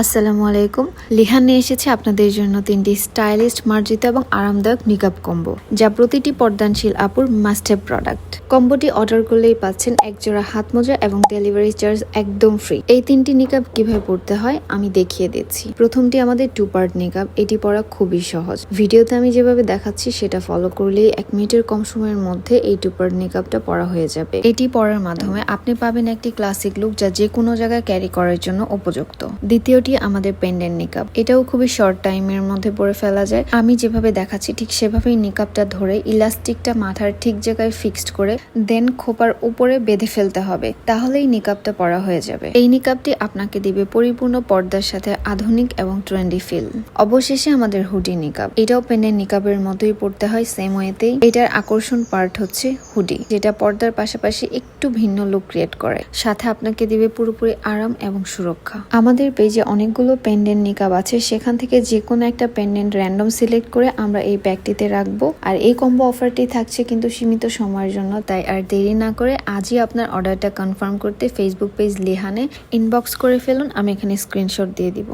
আসসালামু আলাইকুম। লিহান নিয়ে এসেছে আপনাদের জন্য তিনটি স্টাইলিস্ট, মার্জিত এবং আরামদায়ক নিকাব কম্বো যা প্রতিটি পর্দানশীল আপুর মাস্ট প্রোডাক্ট কম্বোটি অর্ডার করলেই পাচ্ছেন এক জোড়া হাত মোজা এবং ডেলিভারি চার্জ একদম ফ্রি এই তিনটি নিকাব কীভাবে পড়তে হয় আমি দেখিয়ে দিচ্ছি। প্রথমটি আমাদের টু পার্ট নিকাব এটি পরা খুবই সহজ। ভিডিওতে আমি যেভাবে দেখাচ্ছি সেটা ফলো করলেই এক মিনিটের কম সময়ের মধ্যে এই টু পার্ট নিকাবটা পরা হয়ে যাবে। এটি পরার মাধ্যমে আপনি পাবেন একটি ক্লাসিক লুক যা যে কোনো জায়গায় ক্যারি করার জন্য উপযুক্ত। দ্বিতীয়টি আমাদের পেন্ডেন্ট নিকাব এটাও খুবই শর্ট টাইমের মধ্যে পরে ফেলা যায়। আমি যেভাবে দেখাচ্ছি, ঠিক সেভাবেই নিকাবটা ধরে ইলাস্টিকটা মাথার ঠিক জায়গায় ফিক্সড করে দেন খোপার উপরে বেঁধে ফেলতে হবে। তাহলেই নিকাবটা পরা হয়ে যাবে। এই নিকাবটি আপনাকে দিবে পরিপূর্ণ পর্দার সাথে আধুনিক এবং ট্রেন্ডি ফিল অবশেষে আমাদের হুডি নিকাব এটাও পেন্ডেন্ট নিকাবের মতোই পড়তে হয় সেম ওয়েতেই এটার আকর্ষণ পার্ট হচ্ছে হুডি যেটা পর্দার পাশাপাশি একটু ভিন্ন লুক ক্রিয়েট করে। সাথে আপনাকে দিবে পুরোপুরি আরাম এবং সুরক্ষা। আমাদের পেজে অনেকগুলো পেন্ডেন্ট নিকাব আছে। সেখান থেকে যে কোনো একটা পেন্ডেন্ট র্যান্ডম সিলেক্ট করে আমরা এই ব্যাগটিতে রাখব। আর এই কম্বো অফারটি থাকছে কিন্তু সীমিত সময়ের জন্য, তাই আর দেরি না করে আজই আপনার অর্ডারটা কনফার্ম করতে ফেসবুক পেজ লেহানে ইনবক্স করে ফেলুন। আমি এখানে স্ক্রিনশট দিয়ে দিব।